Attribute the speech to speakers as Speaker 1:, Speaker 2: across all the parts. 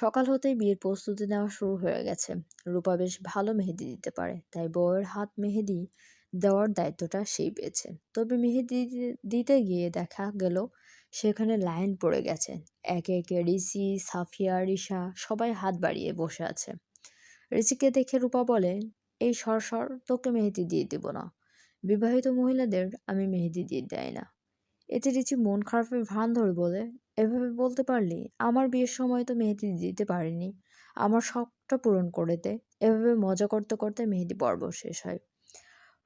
Speaker 1: সকাল হতেই বিয়ের প্রস্তুতি নেওয়া শুরু হয়ে গেছে। রূপা বেশ ভালো মেহেদি দিতে পারে, তাই বউয়ের হাত মেহেদি দেওয়ার দায়িত্বটা সেই পেয়েছে। তবে মেহেদি দিতে গিয়ে দেখা গেল, সেখানে লাইন পড়ে গেছে। একে একে ঋষি, সাফিয়া রিসা সবাই হাত বাড়িয়ে বসে আছে। ঋষিকে দেখে রূপা বলে, এই সর সর, তোকে মেহেদি দিয়ে দিব না। বিবাহিত মহিলাদের আমি মেহেদি দিয়ে দেয় না। এতে রিচি মন খারাপের ভান ধরে বলে এভাবে বলতে পারলি আমার বিয়ের সময় তো মেহেদি দিতে পারিনি। আমার শখটা পূরণ করে দে। এভাবে মজা করতে করতে মেহেদি পর্ব শেষ হয়।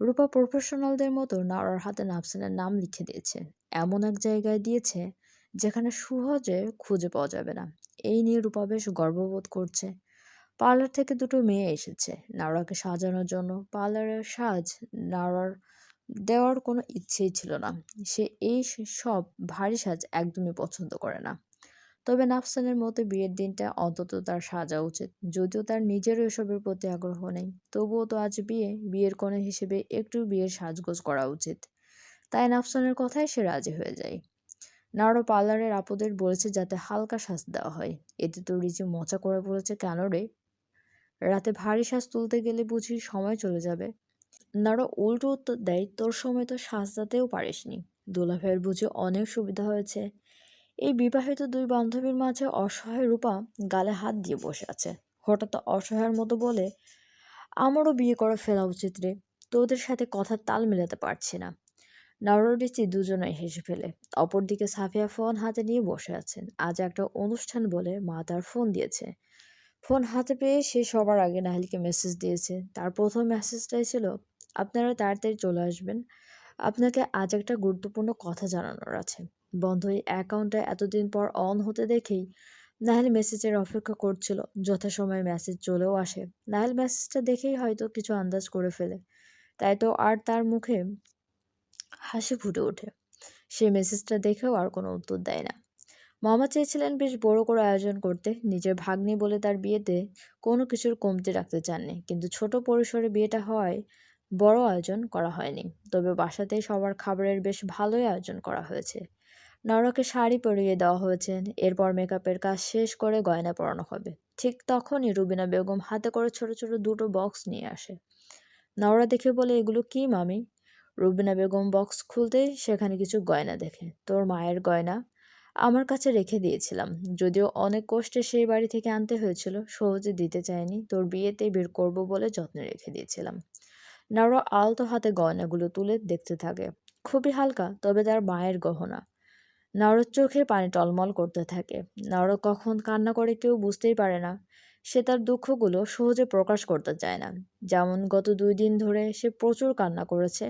Speaker 1: রূপা প্রফেশনালদের মতো নাওরার হাতে নাফসিনের নাম লিখে দিয়েছে। এমন এক জায়গায় দিয়েছে যেখানে সহজে খুঁজে পাওয়া যাবে না। এই নিয়ে রূপা বেশ গর্ববোধ করছে। পার্লার থেকে দুটো মেয়ে এসেছে। নাওরাকে সাজানোর জন্য পার্লারের সাজ নাওরার দেওয়ার কোনো ইচ্ছেই ছিল না। সে এই সব ভারী সাজ একদমই পছন্দ করে না। তবে নাফসানের মতে বিয়ের দিনটা অন্তত তার সাজা উচিত। যদিও তার নিজেরও এসবের প্রতি আগ্রহ নেই, তবুও তো আজ বিয়ে, বিয়ের কনে হিসেবে একটু বিয়ের সাজগোজ করা উচিত। তাই নাফসানের কথায় সে রাজি হয়ে যায়। নাড়ো পার্লারের আপদের বলেছে যাতে হালকা সাজ দেওয়া হয়। এতে তো রিচি মজা করে বলেছে, কেন রে? রাতে ভারী সাজ তুলতে গেলে বুঝি সময় চলে যাবে। নাড়ো উল্টো উত্তর দেয়, তোর সময় তো সাজতেও পারিসনি। দুলাভাইয়ের বুঝি অনেক সুবিধা হয়েছে। এই বিবাহিত দুই বান্ধবীর মাঝে অসহায় রূপা গালে হাত দিয়ে বসে আছে। হঠাৎ অসহায়ের মতো বলে, আমারও বিয়ে করে ফেলা উচিত রে। তোদের সাথে কথার তাল মেলাতে পারছি না। নাওরিচি দুজনেই হেসে ফেলে। অপরদিকে সাফিয়া ফোন হাতে নিয়ে বসে আছেন। আজ একটা অনুষ্ঠান বলে মা তার ফোন দিয়েছে। ফোন হাতে পেয়ে সে সবার আগে নাহিলকে মেসেজ দিয়েছে। তার প্রথম মেসেজটাই ছিল, আপনারা তাড়াতাড়ি চলে আসবেন। আপনাকে আজ একটা গুরুত্বপূর্ণ কথা জানানোর আছে। বন্ধ এই অ্যাকাউন্টটা এতদিন পর অন হতে দেখেই নাহিল মেসেজের অপেক্ষা করছিল যথাসময়ে মেসেজ চলেও আসে। নাহিল মেসেজটা দেখেই হয়তো কিছু আন্দাজ করে ফেলে। তাই তো আর তার মুখে হাসি ফুটে ওঠে। সে মেসেজটা দেখেও আর কোনো উত্তর দেয় না। মামা চেয়েছিলেন বেশ বড় করে আয়োজন করতে। নিজের ভাগ্নি বলে তার বিয়েতে কোনো কিছুর কমতি রাখতে চাননি। কিন্তু ছোট পরিসরে বিয়েটা হওয়ায় বড় আয়োজন করা হয়নি। তবে বাসাতেই সবার খাবারের বেশ ভালোই আয়োজন করা হয়েছে। নরকে শাড়ি পরিয়ে দেওয়া হয়েছে। এরপর মেকআপের কাজ শেষ করে গয়না পরানো হবে। ঠিক তখনই রুবিনা বেগম হাতে করে ছোট ছোট দুটো বক্স নিয়ে আসে। নওরা দেখে বলে, এগুলো কি মামি? রুবিনা বেগম বক্স খুলতেই সেখানে কিছু গয়না দেখে। তোর মায়ের গয়না? আমার কাছে রেখে দিয়েছিলাম। যদিও অনেক কষ্টে সেই বাড়ি থেকে আনতে হয়েছিল, সহজে দিতে চাইনি। তোর বিয়েতেই বের করব বলে যত্নে রেখে দিয়েছিলাম। নাওরা আলতো হাতে গয়নাগুলো তুলে দেখতে থাকে। খুবই হালকা, তবে তার মায়ের গহনা। নাওরার চোখে পানি টলমল করতে থাকে। নাওরা কখন কান্না করে কেউ বুঝতেই পারে না। সে তার দুঃখগুলো সহজে প্রকাশ করতে চায় না। যেমন গত দুই দিন ধরে সে প্রচুর কান্না করেছে।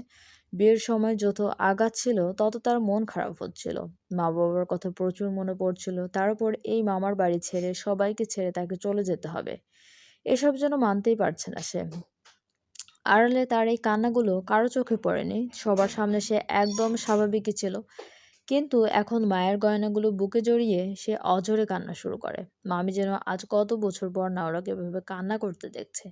Speaker 1: বিয়ের সময় যত আঘাত ছিল তত তার মন খারাপ হচ্ছিল। মা বাবার কথা প্রচুর মনে পড়ছিল। তার উপর এই মামার বাড়ি ছেড়ে সবাইকে ছেড়ে তাকে চলে যেতে হবে। এসব যেন মানতেই পারছে না সে। আড়ালে তার এই কান্নাগুলো কারও চোখে পড়েনি। সবার সামনে সে একদম স্বাভাবিকই ছিল। কিন্তু এখন মায়ের গয়নাগুলো বুকে জড়িয়ে সে অঝরে কান্না শুরু করে। মামি যেন আজ কত বছর পর নাওরাকে এভাবে কান্না করতে দেখছে।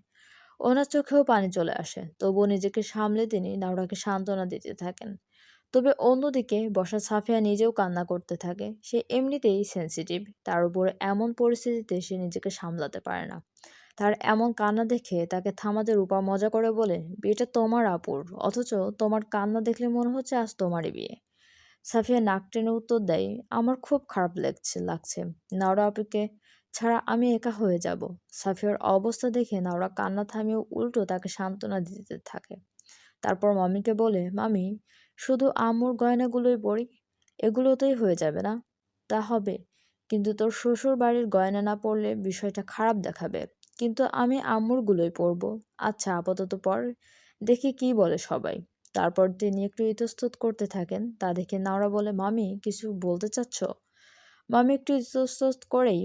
Speaker 1: ওনার চোখেও পানি চলে আসে। তবুও নিজেকে সামলে তিনি নাওরাকে সান্ত্বনা দিতে থাকেন। তবে অন্যদিকে বসা সাফিয়া নিজেও কান্না করতে থাকে। সে এমনিতেই সেন্সিটিভ তার উপর এমন পরিস্থিতিতে সে নিজেকে সামলাতে পারে না। তার এমন কান্না দেখে তাকে থামাতে রূপা মজা করে বলে, বিয়েটা তোমার আপুর, অথচ তোমার কান্না দেখলে মনে হচ্ছে আজ তোমারই বিয়ে। সাফিয়া নাক টেনে উত্তর দেয়, আমার খুব খারাপ লাগছে লাগছে। নাওরা আপুকে ছাড়া আমি একা হয়ে যাব। সাফিয়ার অবস্থা দেখে নাওরা কান্না থামিয়ে উল্টো তাকে সান্ত্বনা দিতে থাকে। তারপর মামিকে বলে, মামি, শুধু আম্মুর গয়নাগুলোই পড়ি এগুলোতেই হয়ে যাবে না? তা হবে। কিন্তু তোর শ্বশুর বাড়ির গয়না না পড়লে বিষয়টা খারাপ দেখাবে। কিন্তু আমি আম্মুরগুলোই পরবো। আচ্ছা আপাতত পর দেখি কি বলে সবাই। তারপর তিনি একটু ইতস্তত করতে থাকেন। তা দেখে নাওরা বলে, মামি, কিছু বলতে চাচ্ছ? মামি একটু ইতস্তত করেই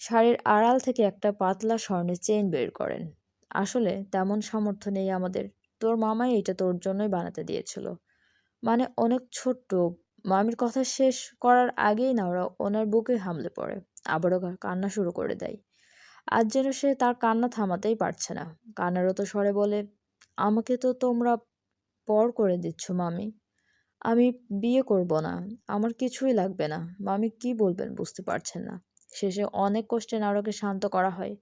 Speaker 1: শাড়ির আড়াল থেকে একটা পাতলা স্বর্ণের চেইন বের করেন। আসলে তেমন সামর্থ্য নেই আমাদের। তোর মামাই এটা তোর জন্যই বানাতে দিয়েছিল। মানে অনেক ছোট্ট। মামির কথা শেষ করার আগেই না ওরা ওনার বুকে হামলে পড়ে। আবারও কান্না শুরু করে দেয়। আজ যেন সে তার কান্না থামাতেই পারছে না। কান্নারত স্বরে বলে, আমাকে তো তোমরা পর করে দিচ্ছ মামি। আমি বিয়ে করব না। আমার কিছুই লাগবে না। মামি কি বলবেন বুঝতে পারছেন না। শেষে অনেক কষ্টে নাওরাকে শান্ত করা হয়।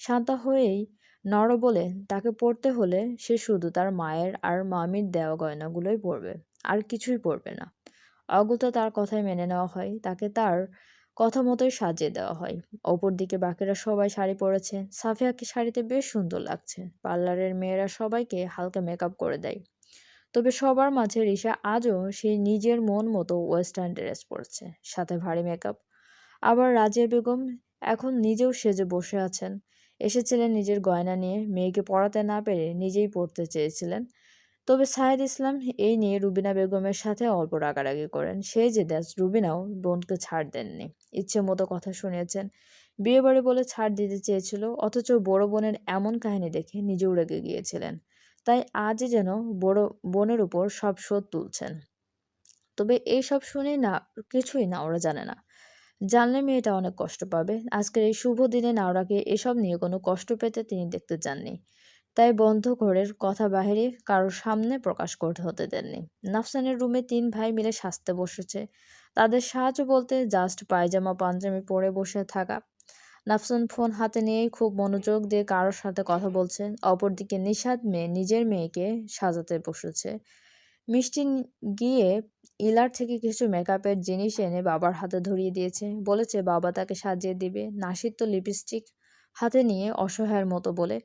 Speaker 1: শান্ত হয়েই নর বলে তাকে পড়তে হলে সে শুধু তার মায়ের আর মামির দেওয়া গয়নাগুলোই পরবে আর কিছুই পরবে না। অগত্যা তার কথাই মেনে নেওয়া হয়, তাকে তার কথা মতোই সাজিয়ে দেওয়া হয়। অপর দিকে বাকিরা সবাই শাড়ি পরেছে। সাফিয়াকে শাড়িতে বেশ সুন্দর লাগছে। পার্লারের মেয়েরা সবাইকে হালকা মেকআপ করে দেয়। তবে সবার মাঝে রিসা আজও সেই নিজের মন মতো ওয়েস্টার্ন ড্রেস পরেছে, সাথে ভারী মেকআপ। আবার রাজিয়া বেগম এখন নিজেও সেজে বসে আছেন। এসেছিলেন নিজের গয়না নিয়ে, মেয়েকে পড়াতে না পেরে নিজেই পড়তে চেয়েছিলেন। তবে সাহেদ ইসলাম এই নিয়ে রুবিনা বেগমের সাথে অল্প রাগারাগি করেন। সেই যে দেশ রুবিনাও বোনকে ছাড় দেননি। ইচ্ছে মতো কথা শুনিয়েছেন। বিয়ে বাড়ি বলে ছাড় দিতে চেয়েছিল, অথচ বড় বোনের এমন কাহিনী দেখে নিজেও রেগে গিয়েছিলেন। তাই আজই যেন বড় বোনের উপর সব শোধ তুলছেন। তবে এই সব শুনে না, কিছুই না, ওরা জানে না। জানলে মেয়েটা অনেক কষ্ট পাবে। আজকের এই শুভ দিনে নাওরাকে এসব নিয়ে কোনো কষ্ট পেতে তিনি দেখতে চাননি। তাই বন্ধ ঘরের কথা বাহিরে কারোর সামনে প্রকাশ করতে হতে দেননি। নাফসানের রুমে তিন ভাই মিলে সাজতে বসেছে। তাদের সাহায্য বলতে জাস্ট পায়জামা পাঞ্জামি পরে বসে থাকা। নাফসান ফোন হাতে নিয়েই খুব মনোযোগ দিয়ে কারোর সাথে কথা বলছে। অপরদিকে নিষাদ মেয়ে নিজের মেয়েকে সাজাতে বসেছে। মিষ্টি গিয়ে ইলার থেকে কিছু মেকআপের জিনিস এনে বাবার হাতে ধরিয়ে দিয়েছে। বলেছে, বাবা তাকে সাজিয়ে দিবে। নাসির তো লিপস্টিক হাতে নিয়ে অসহায়ের মতো বলে,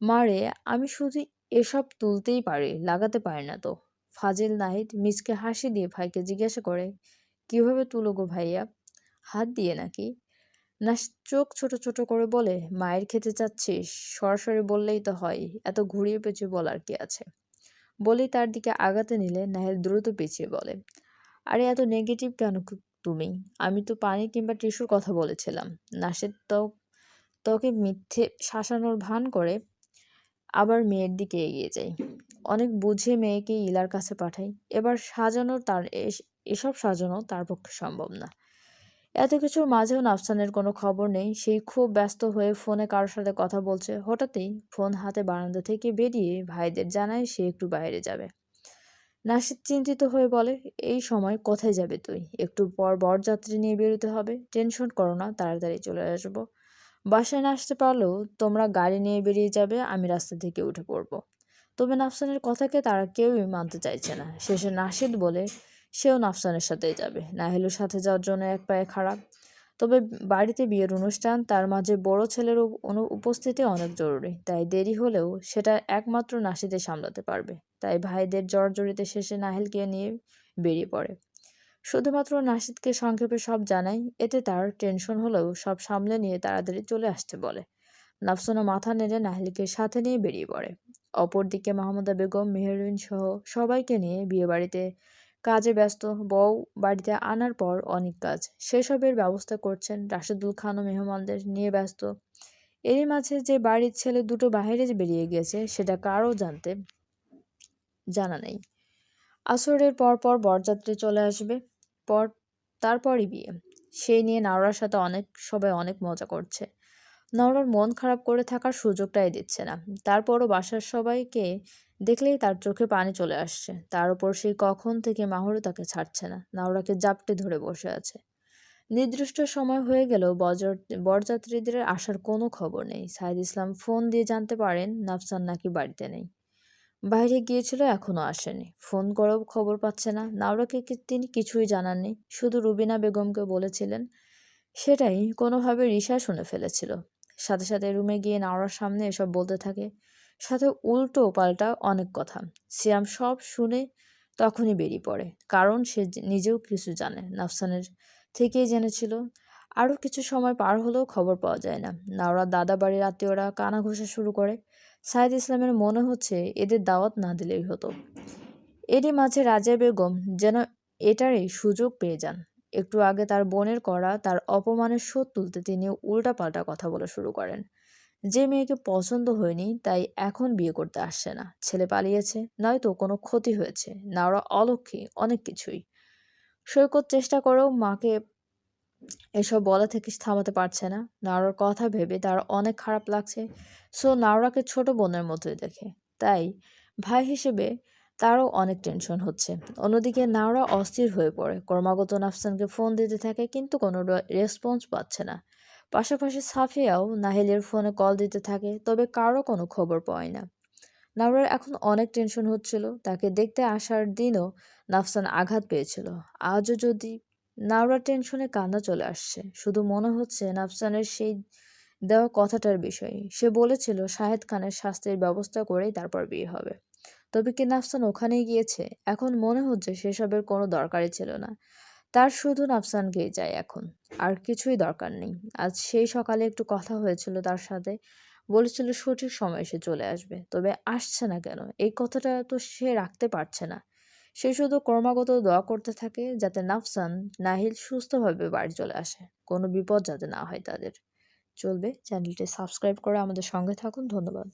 Speaker 1: মারে, আমি শুধু এসব তুলতেই পারি, লাগাতে পারি না তো। ফাজিল নাহিদ মিসকে হাসি দিয়ে ভাইকে জিজ্ঞাসা করে, কীভাবে তুলো গো ভাইয়া? হাত দিয়ে নাকি? না চোখ ছোট ছোট করে বলে, মায়ের খেতে চাচ্ছিস? সরাসরি বললেই তো হয়, এত ঘুরিয়ে পেঁচিয়ে বলার কি আছে? বলেই তার দিকে আগাতে নিলে নাহিদ দ্রুত পিছিয়ে বলে, আরে, এত নেগেটিভ কেন তুমি? আমি তো পানি কিংবা টিস্যুর কথা বলেছিলাম। নাসের তো তোকে মিথ্যে শাসানোর ভান করে আবার মেয়ের দিকে এগিয়ে যাই অনেক বুঝে মেয়েকে ইলার কাছে পাঠাই। এবার সাজানো তার এসব সাজানো তার পক্ষে সম্ভব না। এত কিছুর মাঝেও নাফসানের কোনো খবর নেই। সেই খুব ব্যস্ত হয়ে ফোনে কারোর সাথে কথা বলছে। হঠাৎই ফোন হাতে বারান্দা থেকে বেরিয়ে ভাইদের জানায় সে একটু বাইরে যাবে। নাসিদ চিন্তিত হয়ে বলে, এই সময় কোথায় যাবে তুই? একটু পর বরযাত্রী নিয়ে বেরোতে হবে। টেনশন করো না, তাড়াতাড়ি চলে আসব। বাসায় না আসতে পারলেও তোমরা গাড়ি নিয়ে বেরিয়ে যাবে, আমি রাস্তা থেকে উঠে পড়ব। তবে নাফসানের কথাকে তারা কেউই মানতে চাইছে না। শেষে নাসিদ বলে সেও নাফসানের সাথেই যাবে। নাহিলুর সাথে যাওয়ার জন্য এক পায়ে খারাপ তবে বাড়িতে বিয়ের অনুষ্ঠান, তার মাঝে বড় ছেলের উপস্থিতি অনেক জরুরি। তাই দেরি হলেও সেটা একমাত্র নাসিদে সামলাতে পারবে। তাই ভাইদের জড়জড়িতে শেষে নাহিলকে নিয়ে বেরিয়ে পড়ে। শুধুমাত্র নাসিদকে সংক্ষেপে সব জানাই, এতে তার টেনশন হলেও সব সামলে নিয়ে তাড়াতাড়ি চলে আসতে বলে। নাফসানা মাথা নেড়ে নাহিলকে সাথে নিয়ে বেরিয়ে পড়ে। অপরদিকে মাহমুদা বেগম, মেহরিন সহ সবাইকে নিয়ে বিয়েবাড়িতে কাজে ব্যস্ত বউ বাড়িতে আনার পর অনেক কাজ। সেসবের ব্যবস্থা করছেন রাশেদুল খান ও মেহমানদের নিয়ে ব্যস্ত। এরই মাঝে যে বাড়ির ছেলে দুটো বাহিরে বেরিয়ে গেছে, সেটা কারও জানতে জানা নেই। আসরের পর পর বরযাত্রী চলে আসবে, পর তারপরই বিয়ে। সেই নিয়ে নাওরার সাথে অনেক, সবাই অনেক মজা করছে। নওরার মন খারাপ করে থাকার সুযোগটাই দিচ্ছে না। তারপরও বাসার সবাইকে দেখলেই তার চোখে পানি চলে আসছে। তার উপর সেই কখন থেকে মাহরু তাকে ছাড়ছে না। নাওরাকে জাপটে ধরে বসে আছে। নির্দিষ্ট সময় হয়ে গেলেও বরযাত্রীদের আসার কোনো খবর নেই। সাইদ ইসলাম ফোন দিয়ে জানতে পারেন নাফসান নাকি বাড়িতে নেই। বাইরে গিয়েছিল, এখনও আসেনি। ফোন করেও খবর পাচ্ছে না। নাওরাকে তিনি কিছুই জানাননি। শুধু রুবিনা বেগমকে বলেছিলেন, সেটাই কোনোভাবে রিসা শুনে ফেলেছিল। সাথে সাথে রুমে গিয়ে নাওরার সামনে এসব বলতে থাকে। সাথে উল্টো পাল্টা অনেক কথা। সিয়াম সব শুনে তখনই বেরিয়ে পড়ে, কারণ সে নিজেও কিছু জানে। নাফসানের থেকেই জেনেছিল, আরও কিছু সময় পার হলেও খবর পাওয়া যায় না। নাওরা দাদা বাড়ির আত্মীয়রা কানা ঘষা শুরু করে। সাইদ ইসলামের মনে হচ্ছে এদের দাওয়াত না দিলেই হতো। এরই মাঝে রাজা বেগম যেন এটারই সুযোগ পেয়ে যান। একটু আগে তার বোনের করা তার অপমানের শোধ তুলতে তিনি উল্টাপাল্টা কথা বলা শুরু করেন। যে মেয়েকে পছন্দ হয়নি, তাই এখন বিয়ে করতে আসছে না। ছেলে পালিয়েছে, নয়তো কোনো ক্ষতি হয়েছে। না ওরা অলক্ষী, অনেক কিছুই। সৈকত চেষ্টা করেও মাকে এসব বলা থেকে থামাতে পারছে না। নাওরার কথা ভেবে তার অনেক খারাপ লাগছে। সো নাওরাকে ছোট বোনের মতোই দেখে। তাই ভাই হিসেবে তারও অনেক টেনশন হচ্ছে। অন্যদিকে নাওরা অস্থির হয়ে পড়ে। ক্রমাগত নাফসানকে ফোন দিতে থাকে, কিন্তু কোনো রেসপন্স পাচ্ছে না। পাশাপাশি সাফিয়াও নাহিলের ফোনে কল দিতে থাকে, তবে কারও কোনো খবর পায় না। নাওরার এখন অনেক টেনশন হচ্ছিল, তাকে দেখতে আসার দিনও নাফসান আঘাত পেয়েছিল। আজও যদি নাওরার টেনশনে কান্না চলে আসছে, শুধু মনে হচ্ছে নাফসানের সেই দেওয়া কথাটার বিষয়ে। সে বলেছিল, শাহেদ খানের শাস্তির ব্যবস্থা করেই তারপর বিয়ে হবে। তবে কি নাফসান ওখানেই গিয়েছে? এখন মনে হচ্ছে সেসবের কোনো দরকারই ছিল না। তার শুধু নাফসান নাফসানকেই যায় এখন, আর কিছুই দরকার নেই। আজ সেই সকালে একটু কথা হয়েছিল তার সাথে। বলেছিল সঠিক সময় সে চলে আসবে। তবে আসছে না কেন? এই কথাটা তো সে রাখতে পারছে না। সে শুধু ক্রমাগত দোয়া করতে থাকে যাতে নাফসান, নাহিল সুস্থভাবে বাড়ি চলে আসে। কোনো বিপদ যাতে না হয় তাদের। চলবে চ্যানেলটি সাবস্ক্রাইব করে আমাদের সঙ্গে থাকুন। ধন্যবাদ।